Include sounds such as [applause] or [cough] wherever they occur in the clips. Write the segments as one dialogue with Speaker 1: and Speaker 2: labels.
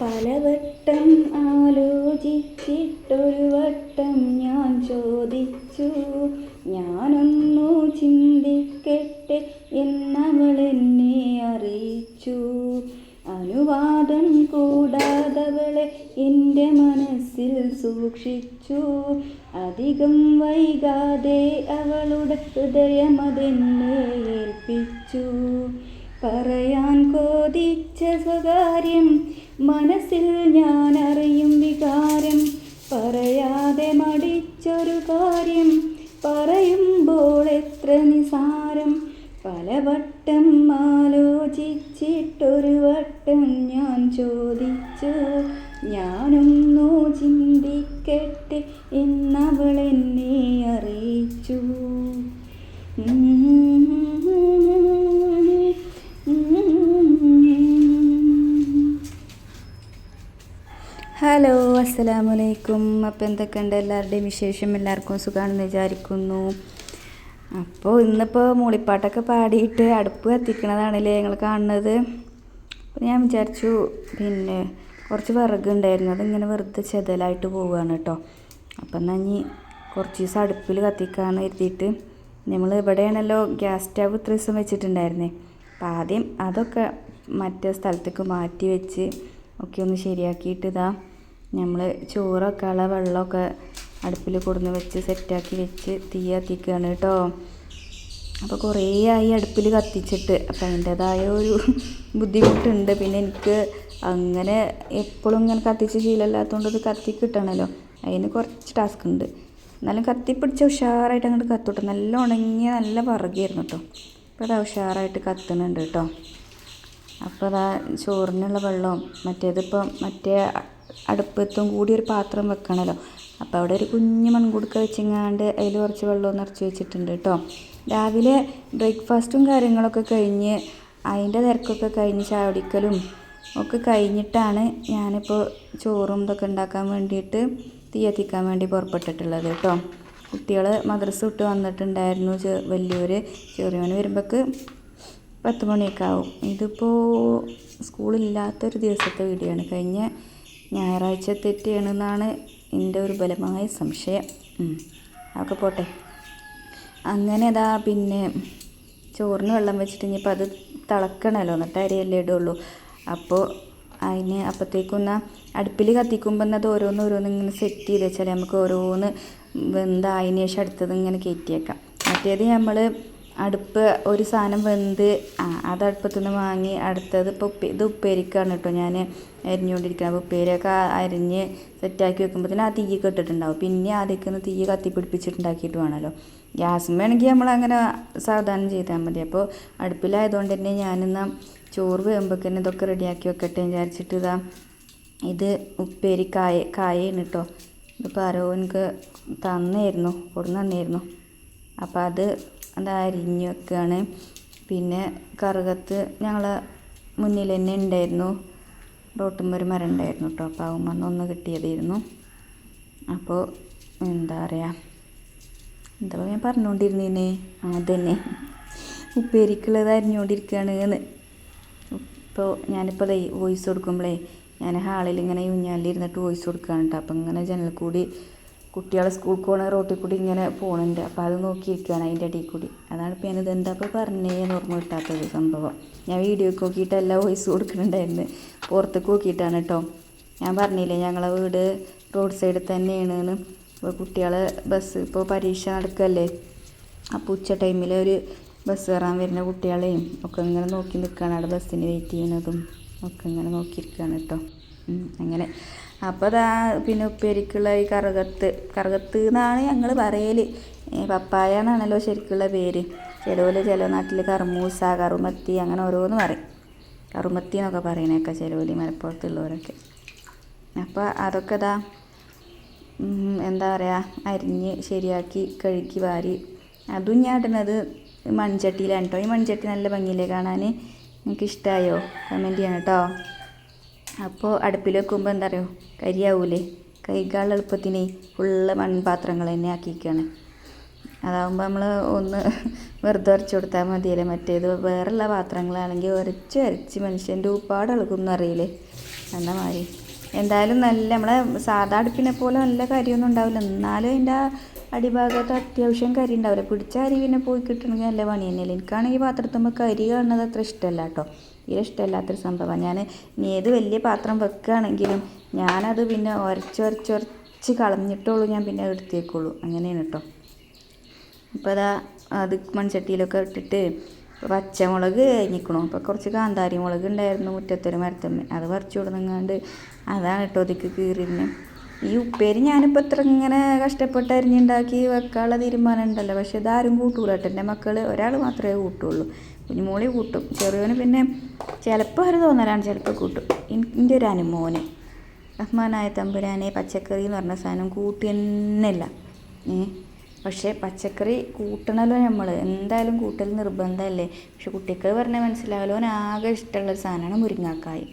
Speaker 1: പലവട്ടം ആലോചിച്ചിട്ടൊരു വട്ടം ഞാൻ ചോദിച്ചു. ഞാനൊന്നു ചിന്തിക്കട്ടെ എന്നവൾ എന്നെ അറിയിച്ചു. അനുവാദം കൂടാതവളെ എന്റെ മനസ്സിൽ സൂക്ഷിച്ചു. അധികം വൈകാതെ അവളുടെ ഹൃദയം അതെന്നെ ഏൽപ്പിച്ചു. പറയാൻ കോതിച്ച സ്വകാര്യം മനസ്സിൽ ഞാൻ അറിയും വികാരം. പറയാതെ മടിച്ചൊരു കാര്യം പറയുമ്പോൾ എത്ര നിസാരം. പല വട്ടം ആലോചിച്ചിട്ടൊരു വട്ടം ഞാൻ ചോദിച്ചു ഞാനൊന്നു അപ്പോൾ എന്തൊക്കെയുണ്ട്? എല്ലാവരുടെയും വിശേഷം എല്ലാവർക്കും സുഖമാണെന്ന് വിചാരിക്കുന്നു. അപ്പോൾ ഇന്നിപ്പോൾ മൂളിപ്പാട്ടൊക്കെ പാടിയിട്ട് അടുപ്പ് കത്തിക്കണതാണല്ലേ ഞങ്ങൾ കാണുന്നത്. അപ്പോൾ ഞാൻ വിചാരിച്ചു പിന്നെ കുറച്ച് വിറകുണ്ടായിരുന്നു അതിങ്ങനെ വെറുതെ ചെതലായിട്ട് പോവുകയാണ് കേട്ടോ. അപ്പം എന്നാൽ ഇനി കുറച്ച് ദിവസം അടുപ്പിൽ കത്തിക്കാമെന്ന് കരുതിയിട്ട് നമ്മൾ ഇവിടെയാണല്ലോ ഗ്യാസ് സ്റ്റവ് ഇത്ര ദിവസം വെച്ചിട്ടുണ്ടായിരുന്നേ. അപ്പം ആദ്യം അതൊക്കെ മറ്റേ സ്ഥലത്തേക്ക് മാറ്റി വെച്ച് ഒക്കെ ഒന്ന് ശരിയാക്കിയിട്ട് ഇതാ നമ്മൾ ചോറൊക്കെ ഉള്ള വെള്ളമൊക്കെ അടുപ്പിൽ കൊടുന്ന് വെച്ച് സെറ്റാക്കി വെച്ച് തീ കത്തിക്കുകയാണ് കേട്ടോ. അപ്പോൾ കുറേ ആയി അടുപ്പിൽ കത്തിച്ചിട്ട്. അപ്പം അതിന്റെതായ ഒരു ബുദ്ധിമുട്ടുണ്ട്. പിന്നെ എനിക്ക് അങ്ങനെ എപ്പോഴും ഇങ്ങനെ കത്തിച്ച് ശീലമില്ലാത്തതുകൊണ്ട് ഇത് കത്തി കിട്ടണമല്ലോ അതിന് കുറച്ച് ടാസ്ക് ഉണ്ട്. എന്നാലും കത്തിപ്പിടിച്ച ഉഷാറായിട്ട് അങ്ങോട്ട് കത്തോട്ടെ. നല്ല ഉണങ്ങിയ നല്ല വറുകയായിരുന്നു കേട്ടോ അപ്പോൾ അതാ ഉഷാറായിട്ട് കത്തുന്നുണ്ട് കേട്ടോ അപ്പോൾ അതാ ചോറിനുള്ള വെള്ളവും മറ്റേതിപ്പം മറ്റേ അടുപ്പത്തും കൂടി ഒരു പാത്രം വെക്കണമല്ലോ അപ്പോൾ അവിടെ ഒരു കുഞ്ഞു മൺകുടുക്ക വെച്ചിങ്ങാണ്ട് അതിൽ കുറച്ച് വെള്ളം നിറച്ച് വെച്ചിട്ടുണ്ട് കേട്ടോ രാവിലെ ബ്രേക്ക്ഫാസ്റ്റും കാര്യങ്ങളൊക്കെ കഴിഞ്ഞ് അതിന്റെ തിരക്കൊക്കെ കഴിഞ്ഞ് ചാവടിക്കലും ഒക്കെ കഴിഞ്ഞിട്ടാണ് ഞാനിപ്പോൾ ചോറും ഇതൊക്കെ ഉണ്ടാക്കാൻ വേണ്ടിയിട്ട് തീ എത്തിക്കാൻ വേണ്ടി പുറപ്പെട്ടിട്ടുള്ളത് കേട്ടോ കുട്ടികൾ മദ്രസ വിട്ട് വന്നിട്ടുണ്ടായിരുന്നു വലിയവർ ചെറിയവന് വരുമ്പോൾക്ക് പത്ത് മണിയൊക്കെ ആവും. ഇതിപ്പോൾ സ്കൂളില്ലാത്തൊരു ദിവസത്തെ വീഡിയോ ആണ്. കഴിഞ്ഞ ഞായറാഴ്ച തെറ്റിയാണെന്നാണ് എന്റെ ഒരു ബലമായ സംശയം. അതൊക്കെ പോട്ടെ. അങ്ങനെ അതാ പിന്നെ ചോറിന് വെള്ളം വെച്ചിട്ട് ഇനിയിപ്പോൾ അത് തിളക്കണമല്ലോ എന്നിട്ട് അരിയല്ലേ ഇടുള്ളൂ. അപ്പോൾ അതിന് അപ്പോഴത്തേക്കൊന്ന് അടുപ്പിൽ കത്തിക്കുമ്പോൾ എന്നത് ഓരോന്ന് ഓരോന്ന് ഇങ്ങനെ സെറ്റ് ചെയ്ത് വെച്ചാൽ നമുക്ക് ഓരോന്ന് വെന്തായതിന് ശേഷം അടുത്തത് ഇങ്ങനെ കയറ്റിയേക്കാം മറ്റേത് നമ്മൾ അടുപ്പ് ഒരു സാധനം വെന്ത് ആ അത് അടുപ്പത്തു നിന്ന് വാങ്ങി അടുത്തത് ഇപ്പോൾ ഇത് ഉപ്പേരിക്കാണ് കേട്ടോ. ഞാൻ അരിഞ്ഞുകൊണ്ടിരിക്കുന്നത് അപ്പോൾ ഉപ്പേരിയൊക്കെ അരിഞ്ഞ് സെറ്റാക്കി വെക്കുമ്പോഴത്തേനും ആ തീ കെട്ടിട്ടുണ്ടാവും പിന്നെ ആദ്യമൊക്കെ തീ കത്തിപ്പിടിപ്പിച്ചിട്ടുണ്ടാക്കിയിട്ട് വേണമല്ലോ നമ്മൾ അങ്ങനെ സാവധാനം ചെയ്താൽ മതി. അപ്പോൾ അടുപ്പിലായതുകൊണ്ട് തന്നെ ഞാനിന്ന് ചോറ് വേകുമ്പോൾ തന്നെ ഇതൊക്കെ റെഡിയാക്കി വെക്കട്ടെ വിചാരിച്ചിട്ട് ഇതാ ഇത് ഉപ്പേരി കായ കായാണ് കേട്ടോ. ഇതിപ്പോൾ ആരോ എനിക്ക് തന്നായിരുന്നു കൊടുന്ന് തന്നായിരുന്നു അപ്പോൾ അത് അത് അരിഞ്ഞ് വെക്കുകയാണ് പിന്നെ കറുകത്ത് ഞങ്ങളെ മുന്നിൽ തന്നെ ഉണ്ടായിരുന്നു. റോട്ടുമ്പോൾ ഒരു മരം ഉണ്ടായിരുന്നു കേട്ടോ. അപ്പോൾ അവൻ ഒന്ന് കിട്ടിയതായിരുന്നു. അപ്പോൾ എന്താ പറയുക എന്താ ഞാൻ പറഞ്ഞുകൊണ്ടിരുന്നേനെ അതന്നെ. ഉപ്പേരിക്കുള്ളത് അരിഞ്ഞുകൊണ്ടിരിക്കുകയാണ് എന്ന്. ഇപ്പോൾ ഞാനിപ്പോൾ ദൈ വോയിസ് കൊടുക്കുമ്പോഴേ ഞാൻ ഹാളിൽ ഇങ്ങനെ ഉഞ്ഞാലിരുന്നിട്ട് വോയിസ് കൊടുക്കുകയാണ് കേട്ടോ. അപ്പം ഇങ്ങനെ ജനൽ കൂടി കുട്ടികളെ സ്കൂൾ കോണ റോട്ടിൽ കൂടി ഇങ്ങനെ പോകുന്നുണ്ട് അപ്പോൾ അത് നോക്കിയിരിക്കുകയാണ് അതിന്റെ ഇടയിൽ കൂടി. അതാണ് ഇപ്പോൾ ഞാനിത് എന്താ ഇപ്പോൾ പറഞ്ഞേന്ന് ഓർമ്മ കിട്ടാത്തത് സംഭവം. ഞാൻ വീഡിയോക്ക് നോക്കിയിട്ടല്ല വോയിസ് കൊടുക്കുന്നുണ്ടായിരുന്നു. പുറത്തേക്ക് നോക്കിയിട്ടാണ് കേട്ടോ. ഞാൻ പറഞ്ഞില്ലേ ഞങ്ങളെ വീട് റോഡ് സൈഡിൽ തന്നെയാണ് ഇപ്പോൾ കുട്ടികളെ ബസ് ഇപ്പോൾ പരീക്ഷ നടക്കല്ലേ? അപ്പോൾ ഉച്ച ടൈമിൽ ഒരു ബസ് കയറാൻ വരുന്ന കുട്ടികളെയും ഒക്കെ ഇങ്ങനെ നോക്കി നിൽക്കുകയാണ്. അവിടെ ബസ്സിന് വെയിറ്റ് ചെയ്യുന്നതും ഒക്കെ ഇങ്ങനെ നോക്കിയിരിക്കുകയാണ് കേട്ടോ. അങ്ങനെ. അപ്പോൾ അതാ പിന്നെ ഉപ്പേരിക്കുള്ള ഈ കറുകത്ത്. കറുകത്ത് എന്നാണ് ഞങ്ങൾ പറയൽ പപ്പായ എന്നാണല്ലോ ശരിക്കുള്ള പേര്. ചിലവർ ചില നാട്ടിൽ കറുമൂസ കറുമത്തി അങ്ങനെ ഓരോന്ന് പറയും. കറുമത്തി എന്നൊക്കെ പറയണേക്കെ ചിലവർ മലപ്പുറത്തുള്ളവരൊക്കെ. അപ്പോൾ അതൊക്കെ ഇതാ എന്താ പറയുക അരിഞ്ഞ് ശരിയാക്കി കഴുകി വാരി. അതും ഞാൻ ഇടുന്നത് മൺചട്ടിയിലാണ് കേട്ടോ ഈ മൺചട്ടി നല്ല ഭംഗിയില്ലേ കാണാൻ നിങ്ങൾക്ക് ഇഷ്ടമായോ കമന്റ് ചെയ്യണം കേട്ടോ അപ്പോൾ അടുപ്പിൽ വെക്കുമ്പോൾ എന്താ പറയുക കരിയാവൂലേ? കൈകാൾ എളുപ്പത്തിന് ഫുള്ള് മൺപാത്രങ്ങൾ തന്നെ ആക്കിയിരിക്കുകയാണ് അതാവുമ്പോൾ നമ്മൾ ഒന്ന് [laughs] വെറുതെ ഉരച്ച് കൊടുത്താൽ മതിയല്ലേ? മറ്റേത് വേറെയുള്ള പാത്രങ്ങളാണെങ്കിൽ ഉരച്ച് ഉരച്ച് മനുഷ്യന്റെ ഉപ്പാട് ഇളകുമെന്ന് അറിയില്ലേ എന്താ മാതിരി. എന്തായാലും നല്ല നമ്മളെ സാധാ അടുപ്പിനെ പോലെ നല്ല കരിയൊന്നും ഉണ്ടാവില്ല. എന്നാലും അതിന്റെ അടിഭാഗത്ത് അത്യാവശ്യം കരി ഉണ്ടാവില്ല. പിടിച്ച അരി പിന്നെ പോയി കിട്ടണമെങ്കിൽ നല്ല പണി തന്നെയല്ലേ എനിക്കാണെങ്കിൽ പാത്രത്തുമ്പോൾ കരി കാണുന്നത് അത്ര ഇഷ്ടമല്ല കേട്ടോ. തീരെ ഇഷ്ടമല്ലാത്തൊരു സംഭവമാണ്. ഞാൻ ഇനി ഏത് വലിയ പാത്രം വെക്കുകയാണെങ്കിലും ഞാനത് പിന്നെ ഉരച്ചൊരച്ചൊരച്ച് കളഞ്ഞിട്ടുള്ളൂ ഞാൻ പിന്നെ എടുത്തേക്കുള്ളൂ. അങ്ങനെയാണ് കേട്ടോ. ഇപ്പോൾ അതാ അത് മൺചട്ടിയിലൊക്കെ ഇട്ടിട്ട് പച്ചമുളക് കഴിഞ്ഞിക്കണു അപ്പോൾ കുറച്ച് കാന്താരി മുളക് ഉണ്ടായിരുന്നു മുറ്റത്തൊരു മരത്തമ്മ. അത് പറിച്ചു കൊടുങ്ങാണ്ട് അതാണ് കേട്ടോ അതിക്ക് കീറിന് ഈ ഉപ്പേരി ഞാനിപ്പോൾ ഇത്ര ഇങ്ങനെ കഷ്ടപ്പെട്ട് അരിഞ്ഞുണ്ടാക്കി വെക്കാനുള്ള തീരുമാനം ഉണ്ടല്ലോ. പക്ഷെ ഇതാരും കൂട്ടൂല കേട്ടോ. എന്റെ മക്കൾ ഒരാൾ മാത്രമേ കൂട്ടുള്ളൂ. കുഞ്ഞുമോളി കൂട്ടും. ചെറിയവന് പിന്നെ ചിലപ്പോൾ ഒരു തോന്നലാണ് ചിലപ്പോൾ കൂട്ടും. എന്റെ ഒരു അനുമോന്. റഹ്മാനായ തമ്പുരാനെ പച്ചക്കറി എന്ന് പറഞ്ഞ സാധനം കൂട്ടി തന്നെയല്ല ഏ? പക്ഷേ പച്ചക്കറി കൂട്ടണമല്ലോ നമ്മൾ എന്തായാലും കൂട്ടൽ നിർബന്ധമല്ലേ പക്ഷെ കുട്ടിക്ക് പറഞ്ഞാൽ മനസ്സിലാവല്ലോ. ആകെ ഇഷ്ടമുള്ള ഒരു സാധനമാണ് മുരിങ്ങാക്കായ്.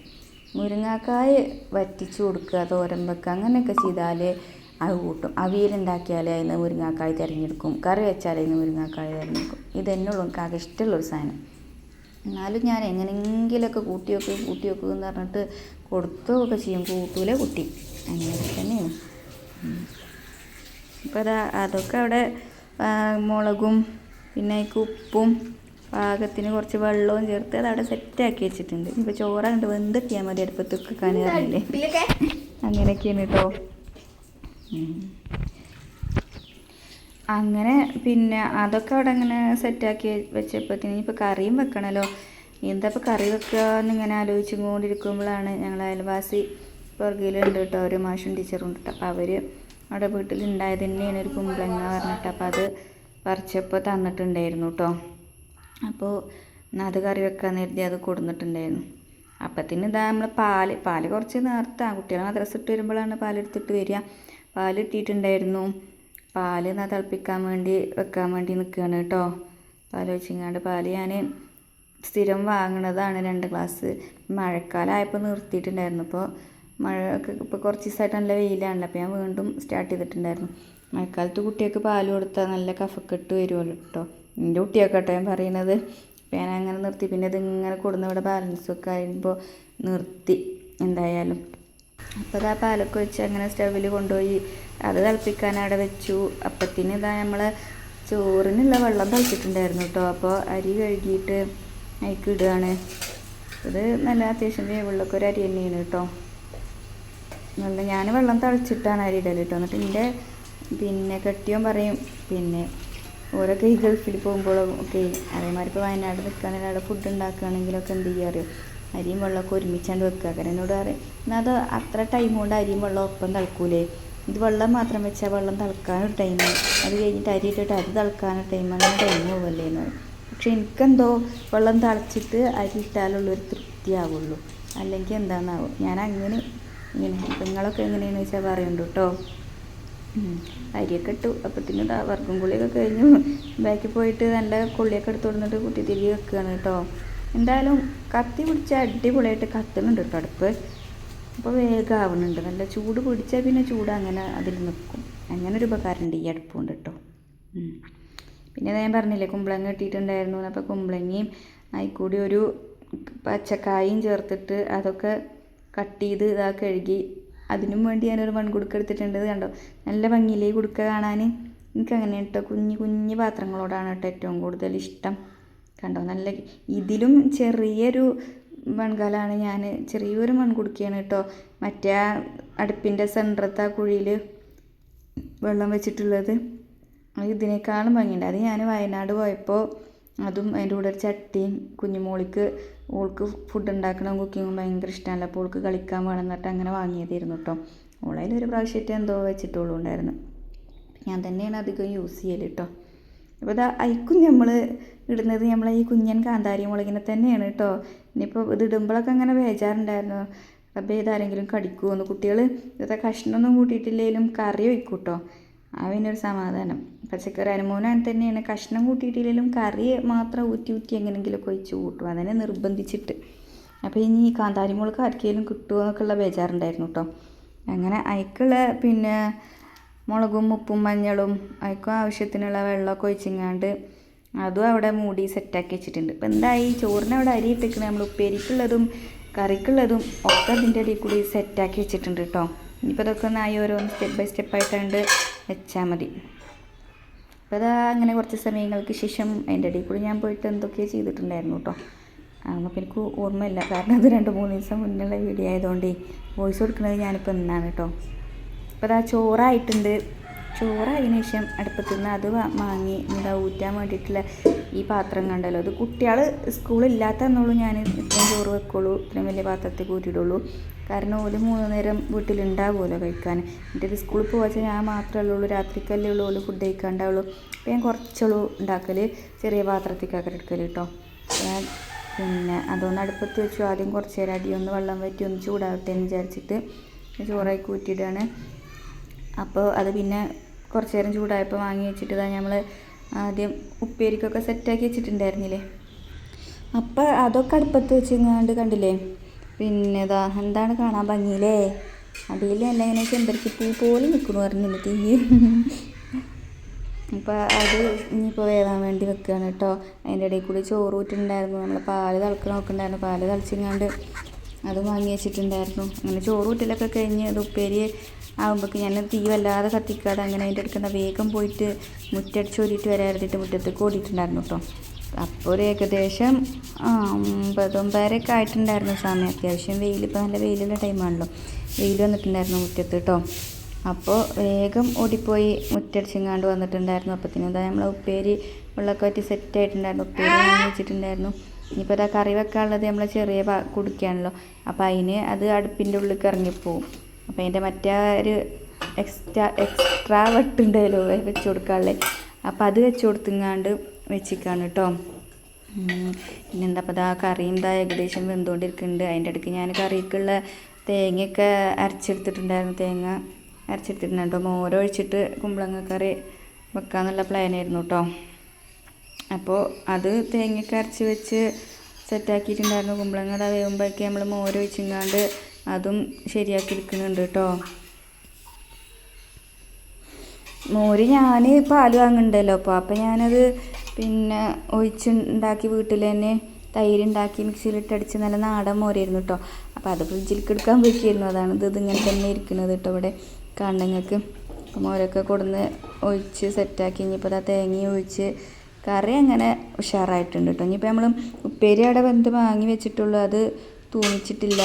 Speaker 1: മുരിങ്ങാക്കായ് വറ്റിച്ച് കൊടുക്കുക തോരൻ അങ്ങനെയൊക്കെ ചെയ്താൽ അത് കൂട്ടും. അവിയലുണ്ടാക്കിയാൽ അതിന് മുരിങ്ങാക്കായ് തിരഞ്ഞെടുക്കും. കറി വെച്ചാൽ അതിന് മുരിങ്ങാക്കായ് തിരഞ്ഞെടുക്കും. ഇതന്നെ ഉള്ളൂ എനിക്ക് ആകെ ഇഷ്ടമുള്ളൊരു സാധനം. എന്നാലും ഞാൻ എങ്ങനെയെങ്കിലുമൊക്കെ കൂട്ടി വെക്കും കൂട്ടി വെക്കും എന്ന് പറഞ്ഞിട്ട് കൊടുക്കുകയൊക്കെ ചെയ്യും. കൂട്ടൂല കുട്ടി. അങ്ങനെയൊക്കെ തന്നെയാണ്. അപ്പോൾ അതാ അതൊക്കെ അവിടെ മുളകും പിന്നെ അതിക്ക് ഉപ്പും പാകത്തിന് കുറച്ച് വെള്ളവും ചേർത്ത് അത് അവിടെ സെറ്റാക്കി വെച്ചിട്ടുണ്ട്. ഇപ്പോൾ ചോറ കണ്ട് വെന്തിട്ടിയാൽ മതി അടുപ്പത്തൊക്കെ കാണാറില്ലേ അങ്ങനെയൊക്കെയാണ് കേട്ടോ. അങ്ങനെ പിന്നെ അതൊക്കെ അവിടെ അങ്ങനെ സെറ്റാക്കി വെച്ചപ്പോഴത്തേന് ഇപ്പോൾ കറിയും വെക്കണമല്ലോ എന്താ ഇപ്പോൾ കറി വെക്കുക എന്നിങ്ങനെ ആലോചിച്ചും കൊണ്ടിരിക്കുമ്പോഴാണ് ഞങ്ങൾ അയൽവാസി പുറകിലുണ്ട് കേട്ടോ ഒരു മാഷും ടീച്ചറും ഉണ്ട്. അപ്പോൾ അവർ അവിടെ വീട്ടിലുണ്ടായത് തന്നെയാണ് ഒരു കുമ്പളങ്ങ പറഞ്ഞിട്ട്. അപ്പോൾ അത് പറിച്ചപ്പോൾ തന്നിട്ടുണ്ടായിരുന്നു കേട്ടോ. അപ്പോൾ അത് കറി വെക്കാൻ കരുതി അത് കൊടുന്നിട്ടുണ്ടായിരുന്നു. അപ്പത്തിന് ഇതാ നമ്മൾ പാൽ പാൽ കുറച്ച് നേരത്തെ ആ കുട്ടികളെ മദ്രസ് ഇട്ട് വരുമ്പോഴാണ് പാലെടുത്തിട്ട് വരിക. പാൽ ഇട്ടിട്ടുണ്ടായിരുന്നു പാൽ എന്നാൽ തിളപ്പിക്കാൻ വേണ്ടി വെക്കാൻ വേണ്ടി നിൽക്കുകയാണ് കേട്ടോ പാൽ വെച്ചിങ്ങാണ്ട് പാൽ ഞാൻ സ്ഥിരം വാങ്ങണതാണ് രണ്ട് ഗ്ലാസ്. മഴക്കാലമായപ്പോൾ നിർത്തിയിട്ടുണ്ടായിരുന്നു. ഇപ്പോൾ മഴ ഇപ്പോൾ കുറച്ച് ദിവസമായിട്ട് നല്ല വെയിലാണല്ലോ അപ്പോൾ ഞാൻ വീണ്ടും സ്റ്റാർട്ട് ചെയ്തിട്ടുണ്ടായിരുന്നു. മഴക്കാലത്ത് കുട്ടികൾക്ക് പാൽ കൊടുത്താൽ നല്ല കഫക്കെട്ട് വരുമല്ലോ കേട്ടോ എന്റെ കുട്ടിയൊക്കെ കേട്ടോ ഞാൻ പറയുന്നത്. അപ്പോൾ ഞാൻ അങ്ങനെ നിർത്തി. പിന്നെ ഇതിങ്ങനെ കൊടുന്ന് ഇവിടെ ബാലൻസ് ഒക്കെ ആകുമ്പോൾ നിർത്തി. എന്തായാലും. അപ്പോൾ ആ പാലൊക്കെ വെച്ച് അങ്ങനെ സ്റ്റവിൽ കൊണ്ടുപോയി അത് തിളപ്പിക്കാൻ അവിടെ വെച്ചു. അപ്പത്തിന് ഇതാ നമ്മൾ ചോറിനുള്ള വെള്ളം തിളച്ചിട്ടുണ്ടായിരുന്നു കേട്ടോ. അപ്പോൾ അരി കഴുകിയിട്ട് അതിക്ക് ഇടുകയാണ് ഇത് നല്ല അത്യാവശ്യം വേവുള്ളൊക്കെ ഒരു അരി തന്നെയാണ് കേട്ടോ. നല്ല ഞാൻ വെള്ളം തിളച്ചിട്ടാണ് അരി ഇടൽ കേട്ടോ. എന്നിട്ട് എന്റെ പിന്നെ കെട്ടിയോ പറയും പിന്നെ ഓരോ ഈ ഗൾഫിൽ പോകുമ്പോഴും ഒക്കെ അതേമാതിരി ഇപ്പോൾ വയനാട് നിൽക്കുകയാണെങ്കിൽ അവിടെ ഫുഡ് ഉണ്ടാക്കുകയാണെങ്കിലൊക്കെ എന്ത് ചെയ്യുക അറിയോ അരിയും വെള്ളമൊക്കെ ഒരുമിച്ചാണ്ട് വെക്കുക. അങ്ങനെ എന്നോട് പറയും എന്നാൽ അത് അത്ര ടൈം കൊണ്ട് അരിയും വെള്ളം ഒപ്പം തിളക്കൂലേ? ഇത് വെള്ളം മാത്രം വെച്ചാൽ വെള്ളം തിളക്കാനൊരു ടൈം അത് കഴിഞ്ഞിട്ട് അരി ഇട്ടിട്ട് അത് തിളക്കാനൊരു ടൈം അങ്ങനെ ടൈം പോവല്ലേ എന്ന് പറയും. പക്ഷെ എനിക്കെന്തോ വെള്ളം തിളച്ചിട്ട് അരി ഇട്ടാലുള്ളൊരു തൃപ്തിയാവുള്ളൂ അല്ലെങ്കിൽ എന്താണെന്നാവും ഞാൻ അങ്ങനെ ഇങ്ങനെ നിങ്ങളൊക്കെ എങ്ങനെയാണെന്ന് വെച്ചാൽ പറയുന്നുണ്ട് കേട്ടോ. അരിയൊക്കെ ഇട്ടു. അപ്പത്തിന് വർക്കും കുളിയൊക്കെ കഴിഞ്ഞു. ബാക്കി പോയിട്ട് നല്ല കുള്ളിയൊക്കെ എടുത്തു കൊടുത്തിട്ട് കുത്തി തിരികെ വെക്കുകയാണ് കേട്ടോ എന്തായാലും കത്തി പിടിച്ച അടിപൊളിയായിട്ട് കത്തുന്നുണ്ട് കേട്ടോ അടുപ്പ്. അപ്പോൾ വേഗം ആവുന്നുണ്ട് നല്ല ചൂട് പിടിച്ചാൽ പിന്നെ ചൂട് അങ്ങനെ അതിൽ നിൽക്കും. അങ്ങനെ ഒരു ഉപകാരമുണ്ട് ഈ അടുപ്പുണ്ട് കേട്ടോ. പിന്നെ ഞാൻ പറഞ്ഞില്ലേ കുമ്പളങ്ങ ഇട്ടിട്ടുണ്ടായിരുന്നു അപ്പോൾ കുമ്പളങ്ങയും അതിൽക്കൂടി ഒരു പച്ചക്കായും ചേർത്തിട്ട് അതൊക്കെ കട്ട് ചെയ്ത് ഇതാ കഴുകി അതിനും വേണ്ടി ഞാനൊരു മൺകുടുക്ക എടുത്തിട്ടുണ്ട്. കണ്ടോ? നല്ല ഭംഗിയിലേക്ക് കൊടുക്കുക കുടുക്ക കാണാൻ? എനിക്കങ്ങനെ കേട്ടോ. കുഞ്ഞു കുഞ്ഞു പാത്രങ്ങളോടാണ് കേട്ടോ ഏറ്റവും കൂടുതൽ ഇഷ്ടം. കണ്ടോ? നല്ല ഇതിലും ചെറിയൊരു മൺകലാണ് ഞാൻ ചെറിയൊരു മൺകുടുക്കിയാണ് കേട്ടോ മറ്റേ അടുപ്പിന്റെ സെന്ററത്തെ ആ കുഴിയിൽ വെള്ളം വെച്ചിട്ടുള്ളത്. ഇതിനേക്കാളും ഭംഗിയുണ്ട്. അത് ഞാൻ വയനാട് പോയപ്പോൾ അതും അതിന്റെ കൂടെ ഒരു ചട്ടിയും കുഞ്ഞുമോളിക്ക് ഓൾക്ക് ഫുഡ് ഉണ്ടാക്കണം കുക്കിങ്ങും ഭയങ്കര ഇഷ്ടമല്ല അപ്പോൾ ഓൾക്ക് കളിക്കാൻ വേണം എന്നിട്ട് അങ്ങനെ വാങ്ങിയതായിരുന്നു കേട്ടോ ഓളയിൽ ഒരു പ്രാവശ്യമായിട്ട് എന്തോ വെച്ചിട്ടുള്ളൂ ഉണ്ടായിരുന്നു. ഞാൻ തന്നെയാണ് അധികം യൂസ് ചെയ്യൽ കേട്ടോ അപ്പോൾ ഇതാ അയക്കും നമ്മൾ ഇടുന്നത് നമ്മളെ ഈ കുഞ്ഞൻ കാന്താരി മുളകിനെ തന്നെയാണ് കേട്ടോ ഇനിയിപ്പോൾ ഇത് ഇടുമ്പോഴൊക്കെ അങ്ങനെ വേജാറുണ്ടായിരുന്നു റബ്ബേ ഇതാരെങ്കിലും കടിക്കുമോ കുട്ടികൾ ഇതൊക്കെ കഷ്ണമൊന്നും കൂട്ടിയിട്ടില്ലെങ്കിലും കറി വയ്ക്കും കേട്ടോ അവനൊരു സമാധാനം. പച്ചക്കറി അനുമോനും തന്നെയാണ്. കഷ്ണം കൂട്ടിയിട്ടില്ലെങ്കിലും കറി മാത്രം ഊറ്റി ഊറ്റി എങ്ങനെയെങ്കിലുമൊക്കെ ഒഴിച്ച് കൂട്ടും. അതിനെ നിർബന്ധിച്ചിട്ട്. അപ്പോൾ ഇനി ഈ കാന്താരി മുളക് ആർക്കെങ്കിലും കിട്ടുമോ എന്നൊക്കെയുള്ള ബേജാറുണ്ടായിരുന്നു കേട്ടോ അങ്ങനെ അയക്കുള്ള പിന്നെ മുളകും ഉപ്പും മഞ്ഞളും അതിക്കും ആവശ്യത്തിനുള്ള വെള്ളമൊക്കെ ഒഴിച്ചിങ്ങാണ്ട് അതും അവിടെ മൂടി സെറ്റാക്കി വെച്ചിട്ടുണ്ട്. ഇപ്പം എന്തായി? ചോറിന് അവിടെ അരി ഇട്ടിക്കണേ നമ്മൾ ഉപ്പേരിക്കുള്ളതും കറിക്കുള്ളതും ഒക്കെ അതിന്റെ അടിയിൽ കൂടി സെറ്റാക്കി വെച്ചിട്ടുണ്ട് കേട്ടോ ഇനിയിപ്പോൾ ഇതൊക്കെ ഒന്നായി ഓരോ സ്റ്റെപ്പ് ബൈ സ്റ്റെപ്പ് ആയിട്ടാണ്ട് വെച്ചാൽ മതി. അപ്പോൾ അതാ അങ്ങനെ കുറച്ച് സമയങ്ങൾക്ക് ശേഷം അതിന്റെ ഇടയിൽ കൂടി ഞാൻ പോയിട്ട് എന്തൊക്കെയോ ചെയ്തിട്ടുണ്ടായിരുന്നു കേട്ടോ അതൊന്നും എനിക്ക് ഓർമ്മയില്ല. കാരണം അത് രണ്ട് മൂന്ന് ദിവസം മുന്നുള്ള വീഡിയോ ആയതുകൊണ്ട് വോയിസ് കൊടുക്കുന്നത് ഞാനിപ്പോൾ ഇന്നാണ് കേട്ടോ അപ്പോൾ അതാ ചോറായിട്ടുണ്ട്. ചോറായതിനു ശേഷം അടുപ്പത്തു നിന്ന് അത് വാങ്ങി എന്താ ഊറ്റാൻ വേണ്ടിയിട്ടുള്ള ഈ പാത്രം കണ്ടല്ലോ. അത് കുട്ടികൾ സ്കൂളില്ലാത്ത എന്നുള്ളൂ ഞാൻ ഇത്രയും ചോറ് വെക്കുള്ളൂ ഇത്രയും വലിയ പാത്രത്തിൽ കൂട്ടിയിടുള്ളൂ. കാരണം ഒരു മൂന്ന് നേരം വീട്ടിലുണ്ടാവുമല്ലോ കഴിക്കാൻ. എന്നിട്ട് ഇത് സ്കൂളിൽ പോവാച്ചാൽ ഞാൻ മാത്രമല്ലേ ഉള്ളൂ രാത്രിക്കല്ലേ ഉള്ളൂ ഓൽ ഫുഡ് കഴിക്കാണ്ടാവുള്ളൂ. അപ്പോൾ ഞാൻ കുറച്ചുള്ളൂ ഉണ്ടാക്കൽ ചെറിയ പാത്രത്തേക്കൊക്കെ എടുക്കൽ കേട്ടോ ഞാൻ പിന്നെ അതൊന്ന് അടുപ്പത്ത് വെച്ചു. ആദ്യം കുറച്ച് നേരം അടിയൊന്ന് വെള്ളം വറ്റി ഒന്ന് ചൂടാവട്ടെ എന്ന് വിചാരിച്ചിട്ട് ചോറായി കൂട്ടിയിടാണ്. അപ്പോൾ അത് പിന്നെ കുറച്ച് നേരം ചൂടായപ്പോൾ വാങ്ങി വെച്ചിട്ട് ഇതാ നമ്മൾ ആദ്യം ഉപ്പേരിക്കൊക്കെ സെറ്റാക്കി വെച്ചിട്ടുണ്ടായിരുന്നില്ലേ? അപ്പോൾ അതൊക്കെ അടുപ്പത്ത് വെച്ചിങ്ങാണ്ട് കണ്ടില്ലേ? പിന്നെ ഇതാ എന്താണ് കാണാൻ ഭംഗിയില്ലേ? അടിയിൽ നല്ല ഇങ്ങനെ ചെമ്പരത്തി പൂ പോലെ നിൽക്കുന്നു പറഞ്ഞില്ല തീ അപ്പോൾ അത് ഇനിയിപ്പോൾ വേവാൻ വേണ്ടി വെക്കുകയാണ് കേട്ടോ. അതിന്റെ ഇടയിൽ കൂടി ചോറ് ഊറ്റുണ്ടായിരുന്നു നമ്മൾ പാൽ തിളക്കണ നോക്കുന്നുണ്ടായിരുന്നു പാൽ തിളച്ചിങ്ങാണ്ട് അത് വാങ്ങി വെച്ചിട്ടുണ്ടായിരുന്നു. അങ്ങനെ ചോറ് കൂട്ടലൊക്കെ കഴിഞ്ഞ് അത് ഉപ്പേരി ആകുമ്പോഴേക്ക് ഞാൻ തീ വല്ലാതെ കത്തിക്കാതെ അങ്ങനെ അതിന്റെ അടുക്കുന്ന വേഗം പോയിട്ട് മുറ്റടിച്ച് ഓടിയിട്ട് വരാതിട്ട് മുറ്റത്തേക്ക് ഓടിയിട്ടുണ്ടായിരുന്നു കേട്ടോ അപ്പോൾ ഒരു ഏകദേശം ആ ഒമ്പത് ആയിട്ടുണ്ടായിരുന്നു സമയം അത്യാവശ്യം വെയിൽ ഇപ്പോൾ നല്ല വെയിലുള്ള ടൈമാണല്ലോ വെയിൽ വന്നിട്ടുണ്ടായിരുന്നു മുറ്റത്ത് കേട്ടോ അപ്പോൾ വേഗം ഓടിപ്പോയി മുറ്റടിച്ചിങ്ങാണ്ട് വന്നിട്ടുണ്ടായിരുന്നു. അപ്പത്തിനും അതായത് നമ്മളെ ഉപ്പേരി വെള്ളമൊക്കെ പറ്റി സെറ്റ് ആയിട്ടുണ്ടായിരുന്നു. ഉപ്പേരി വാങ്ങി വെച്ചിട്ടുണ്ടായിരുന്നു. ഇനിയിപ്പോൾ ഇതാ കറി വെക്കാനുള്ളത് നമ്മൾ ചെറിയ കുടിക്കുകയാണല്ലോ അപ്പോൾ അതിന് അത് അടുപ്പിന്റെ ഉള്ളിൽ ഇറങ്ങിപ്പോവും അപ്പോൾ അതിന്റെ മറ്റേ ഒരു എക്സ്ട്രാ എക്സ്ട്രാ വെട്ടുണ്ടല്ലോ വെച്ച് കൊടുക്കാനുള്ളത് അപ്പോൾ അത് വെച്ച് കൊടുത്തുങ്ങാണ്ട് വെച്ചിക്കാണ് കേട്ടോ. പിന്നെന്താ അപ്പോൾ ഇതാ കറിയും ഇതാ ഏകദേശം വെന്തുകൊണ്ടിരിക്കുന്നുണ്ട്. അതിന്റെ ഇടയ്ക്ക് ഞാൻ കറിക്കുള്ള തേങ്ങയൊക്കെ അരച്ചെടുത്തിട്ടുണ്ടായിരുന്നു. തേങ്ങ അരച്ചെടുത്തിട്ടുണ്ടോ മോരൊഴിച്ചിട്ട് കുമ്പളങ്ങ കറി വെക്കാന്നുള്ള പ്ലാനായിരുന്നു കേട്ടോ. അപ്പോൾ അത് തേങ്ങയൊക്കെ അരച്ച് വെച്ച് സെറ്റാക്കിയിട്ടുണ്ടായിരുന്നു. കുമ്പളങ്ങ അതാ വേകുമ്പോഴേക്ക് നമ്മൾ മോര് വെച്ചിങ്ങാണ്ട് അതും ശരിയാക്കി എടുക്കുന്നുണ്ട് കേട്ടോ. മോര് ഞാൻ പാൽ വാങ്ങുന്നുണ്ടല്ലോ. അപ്പോൾ അപ്പോൾ ഞാനത് പിന്നെ ഒഴിച്ചുണ്ടാക്കി വീട്ടിൽ തന്നെ തൈര് ഉണ്ടാക്കി മിക്സിയിലിട്ട് അടിച്ച് നല്ല നാടൻ മോരായിരുന്നു കേട്ടോ. അപ്പോൾ അത് ഫ്രിഡ്ജിലേക്ക് എടുക്കാൻ പോയിക്കായിരുന്നു അതാണ് ഇത് ഇതിങ്ങനെ തന്നെ ഇരിക്കുന്നത് കേട്ടോ ഇവിടെ കാണുന്നങ്ങൾക്ക് അപ്പോൾ മോരൊക്കെ കൊടുന്ന് ഒഴിച്ച് സെറ്റാക്കി. ഇനിയിപ്പോൾ അത് തേങ്ങ ഒഴിച്ച് കറി അങ്ങനെ ഉഷാറായിട്ടുണ്ട് കേട്ടോ ഇനിയിപ്പോൾ നമ്മൾ ഉപ്പേരി അവിടെ വെന്ത് വാങ്ങി വെച്ചിട്ടുള്ളൂ. അത് തൂമിച്ചിട്ടില്ല.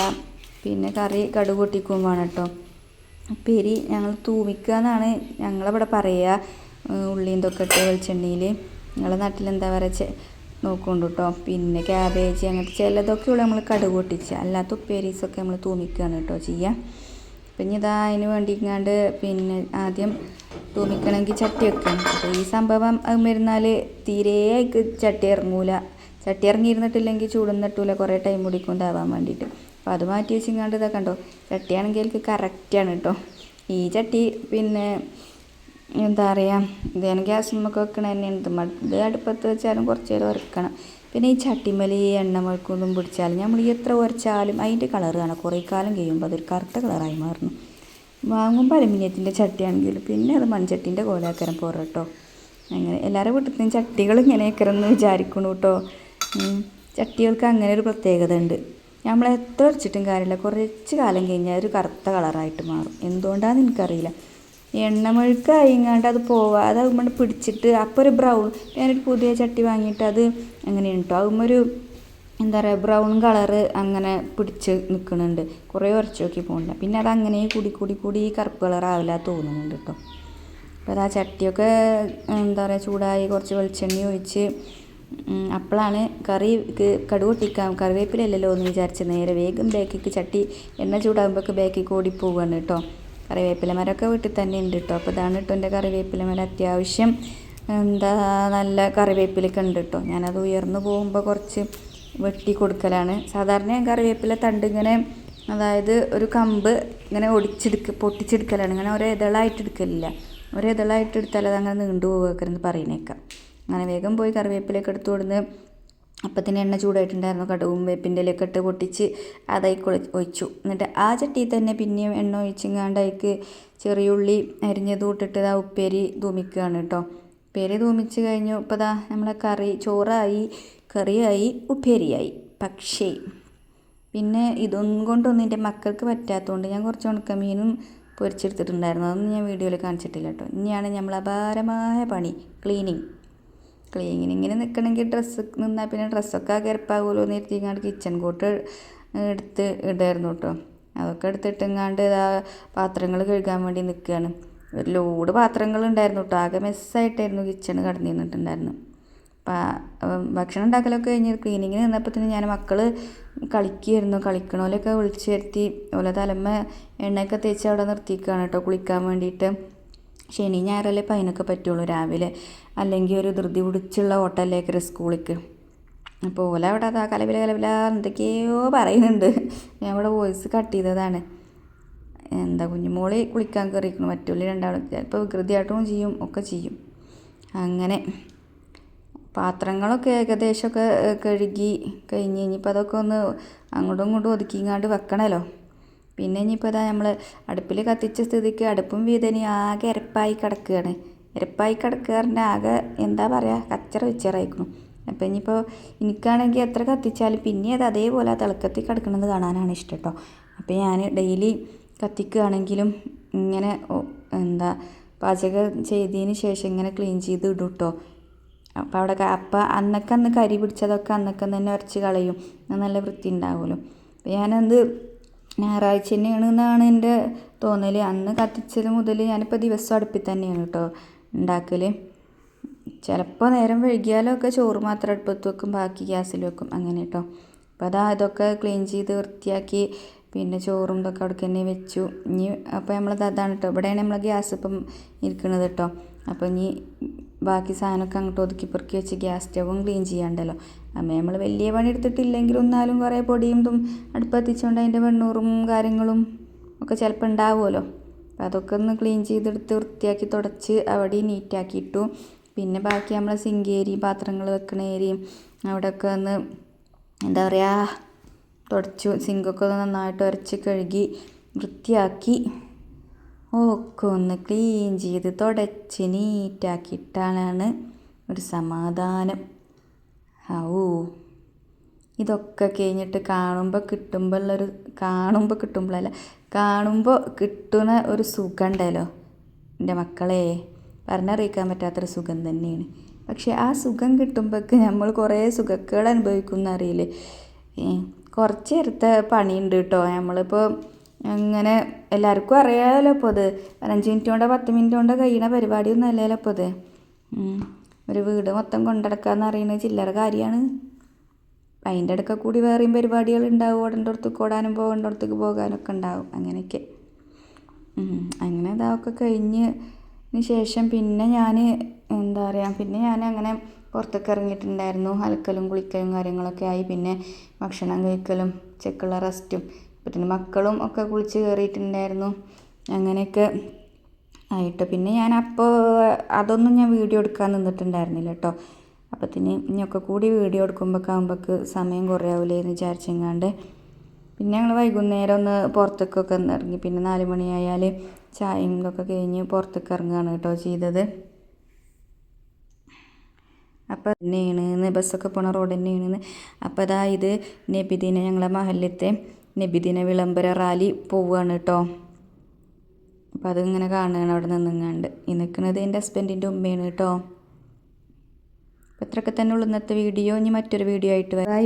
Speaker 1: പിന്നെ കറി കടുക് പൊട്ടിക്കും വേണം കേട്ടോ ഉപ്പേരി ഞങ്ങൾ തൂമിക്കുക എന്നാണ് ഞങ്ങളിവിടെ പറയുക ഉള്ളിയും ഇതൊക്കെ ഇട്ട് വെളിച്ചെണ്ണയിൽ നാട്ടിൽ എന്താ പറയുക നോക്കുന്നുണ്ട് കേട്ടോ പിന്നെ ക്യാബേജ് അങ്ങനത്തെ ചിലതൊക്കെ ഉള്ള നമ്മൾ കടുക് പൊട്ടിച്ച്. അല്ലാത്ത ഉപ്പേരീസൊക്കെ നമ്മൾ തൂമിക്കുകയാണ് കേട്ടോ ചെയ്യുക പിന്നെ ഇതാ അതിന് വേണ്ടി ഇങ്ങാണ്ട് പിന്നെ ആദ്യം തൂമിക്കണമെങ്കിൽ ചട്ടി വെക്കണം. അപ്പോൾ ഈ സംഭവം വരുന്നാൽ തീരെ ചട്ടി ഇറങ്ങൂല. ചട്ടി ഇറങ്ങിയിരുന്നിട്ടില്ലെങ്കിൽ ചൂടുന്നിട്ടില്ല കുറേ ടൈം പിടിക്കൊണ്ടാവാൻ വേണ്ടിയിട്ട്. അപ്പോൾ അത് മാറ്റി വെച്ചിങ്ങാണ്ട് ഇതാ കണ്ടോ? ചട്ടിയാണെങ്കിൽ എനിക്ക് കറക്റ്റാണ് കേട്ടോ ഈ ചട്ടി പിന്നെ എന്താ പറയുക ഇത് ഗ്യാസ് നമുക്ക് വെക്കണ തന്നെയാണ്. ഇത് ഇത് അടുപ്പത്ത് വെച്ചാലും കുറച്ച് നേരം ഉറക്കണം പിന്നെ ഈ ചട്ടിമലി എണ്ണ മുഴക്കൊന്നും പിടിച്ചാലും നമ്മൾ എത്ര ഉരച്ചാലും അതിന്റെ കളർ കാണാം. കുറേ കാലം കഴിയുമ്പോൾ അതൊരു കറുത്ത കളറായി മാറുന്നു. വാങ്ങുമ്പോൾ അലുമിനിയത്തിന്റെ ചട്ടിയാണെങ്കിൽ പിന്നെ അത് മൺചട്ടീന്റെ കോലാക്കരം കേട്ടോ. അങ്ങനെ എല്ലാവരുടെ വീട്ടിൽ നിന്ന് ചട്ടികൾ ഇങ്ങനെയൊക്കെ എന്ന് വിചാരിക്കണു കേട്ടോ. ചട്ടികൾക്ക് അങ്ങനെ ഒരു പ്രത്യേകത ഉണ്ട്. നമ്മൾ എത്ര അടിച്ചിട്ടും കാര്യമില്ല. കുറച്ച് കാലം കഴിഞ്ഞാൽ ഒരു കറുത്ത കളറായിട്ട് മാറും. എന്തുകൊണ്ടാണെന്ന് എനിക്കറിയില്ല. എണ്ണമെഴുക്ക് അയങ്ങാണ്ട് അത് പോവാ. അതാകുമ്പോൾ പിടിച്ചിട്ട് അപ്പോൾ ഒരു ബ്രൗൺ ഞാനൊരു പുതിയ ചട്ടി വാങ്ങിയിട്ട് അത് അങ്ങനെയാണ് കേട്ടോ. അതുമ്പോൾ ഒരു എന്താ പറയുക ബ്രൗൺ കളറ് അങ്ങനെ പിടിച്ച് നിൽക്കുന്നുണ്ട് കുറേ ഉരച്ച് നോക്കി പോകുന്നുണ്ട് പിന്നെ അത് അങ്ങനെ കൂടി കൂടി കൂടി ഈ കറുപ്പ് കളറാവില്ല തോന്നുന്നുണ്ട് കേട്ടോ അപ്പോൾ അത് ആ ചട്ടിയൊക്കെ എന്താ പറയുക ചൂടായി കുറച്ച് വെളിച്ചെണ്ണ ഒഴിച്ച് അപ്പോഴാണ് കറി കടുക് പൊട്ടിക്കാം. കറിവേപ്പിലല്ലല്ലോ എന്ന് വിചാരിച്ച് നേരെ വേഗം ബേക്കിക്ക് ചട്ടി എണ്ണ ചൂടാകുമ്പോഴൊക്കെ ബേക്കിക്ക് ഓടിപ്പോവുകയാണ് കേട്ടോ കറിവേപ്പില മരമൊക്കെ വീട്ടിൽ തന്നെ ഉണ്ട് കേട്ടോ അപ്പോൾ ഇതാണ് കേട്ടോ എന്റെ കറിവേപ്പില മരം. അത്യാവശ്യം എന്താ നല്ല കറിവേപ്പിലൊക്കെ ഉണ്ട് കേട്ടോ ഞാനത് ഉയർന്നു പോകുമ്പോൾ കുറച്ച് വെട്ടി കൊടുക്കലാണ് സാധാരണ ഞാൻ കറിവേപ്പില തണ്ട് ഇങ്ങനെ അതായത് ഒരു കമ്പ് ഇങ്ങനെ ഒടിച്ചെടുക്ക പൊട്ടിച്ചെടുക്കലാണ്. ഇങ്ങനെ ഒരേ ഇതളായിട്ട് എടുക്കലില്ല. ഒരേ ഇതളായിട്ട് എടുത്താൽ അത് അങ്ങനെ നീണ്ടു പോകുന്നത് പറയുന്നേക്കാം. അങ്ങനെ വേഗം പോയി കറിവേപ്പിലൊക്കെ എടുത്തു കൊടുന്ന് അപ്പത്തിന് എണ്ണ ചൂടായിട്ടുണ്ടായിരുന്നു. കടുവും വേപ്പിന്റെ ഇലയൊക്കെ ഇട്ട് പൊട്ടിച്ച് അതായി ഒഴി- ഒഴിച്ചു. എന്നിട്ട് ആ ചട്ടിയിൽ തന്നെ പിന്നെയും എണ്ണ ഒഴിച്ചിങ്ങാണ്ട് അതിക്ക് ചെറിയുള്ളി അരിഞ്ഞത് ഇട്ടിട്ട് ആ ഉപ്പേരി തൂമിക്കുകയാണ് കേട്ടോ. ഉപ്പേരി തൂമിച്ച് കഴിഞ്ഞു. ഇപ്പോൾ ദാ നമ്മളെ കറി ചോറായി. കറിയായി ഉപ്പേരിയായി. പക്ഷേ പിന്നെ ഇതൊന്നും കൊണ്ടൊന്നും എന്റെ മക്കൾക്ക് പറ്റാത്തതുകൊണ്ട് ഞാൻ കുറച്ച് ഉണക്കമീനും പൊരിച്ചെടുത്തിട്ടുണ്ടായിരുന്നു. അതൊന്നും ഞാൻ വീഡിയോയിൽ കാണിച്ചിട്ടില്ല കേട്ടോ. ഇനിയാണ് നമ്മൾ അപാരമായ പണി ക്ലീനിങ് ക്ലീനിങ്ങിന് നിൽക്കണമെങ്കിൽ ഡ്രസ്സ് നിന്നാൽ പിന്നെ ഡ്രസ്സൊക്കെ ഗരപ്പാകുമല്ലോ എന്ന് ഇരുത്തിങ്ങാണ്ട് കിച്ചൺ കോട്ട് എടുത്ത് ഇടായിരുന്നു കേട്ടോ. അതൊക്കെ എടുത്തിട്ടെങ്ങാണ്ട് ആ പാത്രങ്ങൾ കഴുകാൻ വേണ്ടി നിൽക്കുകയാണ്. ഒരു ലോഡ് പാത്രങ്ങൾ ഉണ്ടായിരുന്നു കേട്ടോ. ആകെ മെസ്സായിട്ടായിരുന്നു കിച്ചൺ കടന്നു നിന്നിട്ടുണ്ടായിരുന്നു ഭക്ഷണം ഉണ്ടാക്കലൊക്കെ കഴിഞ്ഞ് ക്ലീനിങ്ങിന് നിന്നപ്പോൾ തന്നെ ഞാൻ മക്കൾ കളിക്കുകയായിരുന്നു കളിക്കണോലൊക്കെ വിളിച്ചു വരുത്തി. ഓലെ തലമ്മ എണ്ണയൊക്കെ തേച്ച് അവിടെ നിർത്തിക്കുകയാണ് കേട്ടോ കുളിക്കാൻ വേണ്ടിയിട്ട്. ശനി ഞായറല്ലേ പതിനൊക്കെ പറ്റുള്ളൂ രാവിലെ. അല്ലെങ്കിൽ ഒരു ധൃതി പിടിച്ചുള്ള ഓട്ടല്ലേക്ക് സ്കൂളിലേക്ക് അപ്പോൾ ഓല അവിടെ അതാ കലവില കലവില എന്തൊക്കെയോ പറയുന്നുണ്ട്. ഞാൻ ഇവിടെ വോയിസ് കട്ട് ചെയ്തതാണ്. എന്താ കുഞ്ഞുമോളി കുളിക്കാൻ കയറിയിരിക്കണം മറ്റുള്ള രണ്ടാളും. ചിലപ്പോൾ വികൃതിയായിട്ടും ചെയ്യും. ഒക്കെ ചെയ്യും. അങ്ങനെ. പാത്രങ്ങളൊക്കെ ഏകദേശമൊക്കെ കഴുകി കഴിഞ്ഞ് ഇനിയിപ്പോൾ അതൊക്കെ ഒന്ന് അങ്ങോട്ടും ഇങ്ങോട്ടും ഒതുക്കിങ്ങാണ്ട് വെക്കണമല്ലോ പിന്നെ ഇനിയിപ്പോൾ ഇതാ നമ്മൾ അടുപ്പിൽ കത്തിച്ച സ്ഥിതിക്ക് അടുപ്പും വീതനി ആകെ ഇരപ്പായി കിടക്കുകയാണ് ഇരപ്പായി കിടക്കാറിന്റെ ആകെ എന്താ പറയുക കച്ചറ വെച്ചറായിക്കണം. അപ്പോൾ ഇനിയിപ്പോൾ എനിക്കാണെങ്കിൽ എത്ര കത്തിച്ചാലും പിന്നെ അത് അതേപോലെ തിളക്കത്തിൽ കിടക്കുന്നത് കാണാനാണ് ഇഷ്ടം കേട്ടോ അപ്പോൾ ഞാൻ ഡെയിലി കത്തിക്കുകയാണെങ്കിലും ഇങ്ങനെ എന്താ പാചകം ചെയ്തതിന് ശേഷം ഇങ്ങനെ ക്ലീൻ ചെയ്ത് ഇടും കേട്ടോ അപ്പോൾ അവിടെ അപ്പം അന്നൊക്കെ അന്ന് കരി പിടിച്ചതൊക്കെ അന്നൊക്കെ തന്നെ ഉരച്ച് കളയും. നല്ല വൃത്തി ഉണ്ടാവുമല്ലോ. അപ്പം ഞാനത് ഞായറാഴ്ച തന്നെയാണ് എന്നാണ് എന്റെ തോന്നൽ അന്ന് കത്തിച്ചത് മുതൽ ഞാനിപ്പോൾ ദിവസം അടുപ്പിൽ തന്നെയാണ് കേട്ടോ ഉണ്ടാക്കൽ ചിലപ്പോൾ നേരം വൈകിയാലൊക്കെ ചോറ് മാത്രം അടുപ്പത്ത് വെക്കും ബാക്കി ഗ്യാസിൽ വെക്കും അങ്ങനെ കേട്ടോ അപ്പോൾ അതാ ഇതൊക്കെ ക്ലീൻ ചെയ്ത് വൃത്തിയാക്കി പിന്നെ ചോറും ഇതൊക്കെ അവിടെ തന്നെ വെച്ചു. ഇനി അപ്പോൾ നമ്മളത് അതാണ് കേട്ടോ ഇവിടെയാണ് നമ്മൾ ഗ്യാസ് ഇപ്പം ഇരിക്കുന്നത് കേട്ടോ അപ്പോൾ ഇനി ബാക്കി സാധനമൊക്കെ അങ്ങോട്ട് ഒതുക്കി പെറുക്കി വെച്ച് ഗ്യാസ് സ്റ്റവും ക്ലീൻ ചെയ്യാണ്ടല്ലോ. അമ്മ നമ്മൾ വലിയ പണി എടുത്തിട്ടില്ലെങ്കിലും ഒന്നാലും കുറേ പൊടിയും തും അടുപ്പത്തിച്ചുകൊണ്ട് അതിന്റെ വെണ്ണൂറും കാര്യങ്ങളും ഒക്കെ ചിലപ്പോൾ ഉണ്ടാവുമല്ലോ. അപ്പോൾ അതൊക്കെ ഒന്ന് ക്ലീൻ ചെയ്തെടുത്ത് വൃത്തിയാക്കി തുടച്ച് അവിടെ നീറ്റാക്കിയിട്ടു പിന്നെ ബാക്കി നമ്മൾ സിങ്ക് ഏരിയും പാത്രങ്ങൾ വെക്കണ ഏരിയയും അവിടെയൊക്കെ ഒന്ന് എന്താ പറയുക തുടച്ചു. സിങ്കൊക്കെ ഒന്ന് നന്നായിട്ട് ഉരച്ച് കഴുകി വൃത്തിയാക്കി. ഒക്കെ ഒന്ന് ക്ലീൻ ചെയ്ത് തുടച്ച് നീറ്റാക്കിയിട്ടാണ് ഒരു സമാധാനം. ഔ ഇതൊക്കെ കഴിഞ്ഞിട്ട് കാണുമ്പോൾ കിട്ടുമ്പോഴുള്ളൊരു കാണുമ്പോൾ കിട്ടുമ്പോഴല്ല കാണുമ്പോൾ കിട്ടുന്ന ഒരു സുഖം ഉണ്ടല്ലോ എന്റെ മക്കളെ. പറഞ്ഞറിയിക്കാൻ പറ്റാത്തൊരു സുഖം തന്നെയാണ്. പക്ഷേ ആ സുഖം കിട്ടുമ്പോഴേക്ക് നമ്മൾ കുറേ സുഖക്കേട് അനുഭവിക്കുന്ന അറിയില്ലേ കുറച്ച് നേരത്തെ പണിയുണ്ട് കേട്ടോ. നമ്മളിപ്പോൾ അങ്ങനെ എല്ലാവർക്കും അറിയാമല്ലോ ഇപ്പോൾ അത് പതിനഞ്ച് മിനിറ്റ് കൊണ്ടോ പത്ത് മിനിറ്റ് കൊണ്ടോ കഴിയുന്ന പരിപാടിയൊന്നും അല്ലല്ലോ ഇപ്പോൾ ഇത്. ഒരു വീട് മൊത്തം കൊണ്ടടക്കാന്ന് അറിയുന്നത് ചില്ലറ കാര്യമാണ് അതിന്റെ ഇടയ്ക്ക് കൂടി വേറെയും പരിപാടികൾ ഉണ്ടാവും. ഓടേണ്ട അടുത്തേക്ക് ഓടാനും പോകേണ്ട അടുത്തേക്ക് പോകാനൊക്കെ ഉണ്ടാവും. അങ്ങനെയൊക്കെ. അങ്ങനെ അതൊക്കെ കഴിഞ്ഞ് ശേഷം പിന്നെ ഞാൻ എന്താ പറയുക പിന്നെ ഞാൻ അങ്ങനെ പുറത്തേക്ക് ഇറങ്ങിയിട്ടുണ്ടായിരുന്നു. അലക്കലും കുളിക്കലും കാര്യങ്ങളൊക്കെ ആയി. പിന്നെ ഭക്ഷണം കഴിക്കലും ചെക്കുള്ള റെസ്റ്റും പിന്നെ മക്കളും ഒക്കെ കുളിച്ച് കയറിയിട്ടുണ്ടായിരുന്നു അങ്ങനെയൊക്കെ ആയിട്ട്. പിന്നെ ഞാൻ അപ്പോൾ അതൊന്നും ഞാൻ വീഡിയോ എടുക്കാൻ നിന്നിട്ടുണ്ടായിരുന്നില്ല കേട്ടോ. അപ്പത്തിന് ഇനിയൊക്കെ കൂടി വീഡിയോ എടുക്കുമ്പോൾ ആകുമ്പോൾക്ക് സമയം കുറയാവില്ലേ എന്ന് വിചാരിച്ചെങ്ങാണ്ട്. പിന്നെ ഞങ്ങൾ വൈകുന്നേരം ഒന്ന് പുറത്തേക്കൊക്കെ ഒന്ന് ഇറങ്ങി. പിന്നെ നാല് മണിയായാൽ ചായയും ഇതൊക്കെ കഴിഞ്ഞ് പുറത്തേക്ക് ഇറങ്ങുകയാണ് കേട്ടോ ചെയ്തത്. അപ്പോൾ തന്നെയാണ് ബസ്സൊക്കെ പോണ റോഡ് തന്നെയാണ് അപ്പോൾ അതാ ഇത് നബിദിന ഞങ്ങളെ മഹല്ലത്തെ നബിദിന വിളംബര റാലി പോവുകയാണ് കേട്ടോ അപ്പം അതിങ്ങനെ കാണുകയാണ് അവിടെ നിന്നിങ്ങാണ്ട്. ഈ നിൽക്കുന്നത് എന്റെ ഹസ്ബൻഡിന്റെ ഉമ്മയാണ് കേട്ടോ അപ്പം ഇത്രയൊക്കെ തന്നെ ഉള്ളു ഇന്നത്തെ വീഡിയോ. ഇനി മറ്റൊരു വീഡിയോ ആയിട്ട് ബൈ ബൈ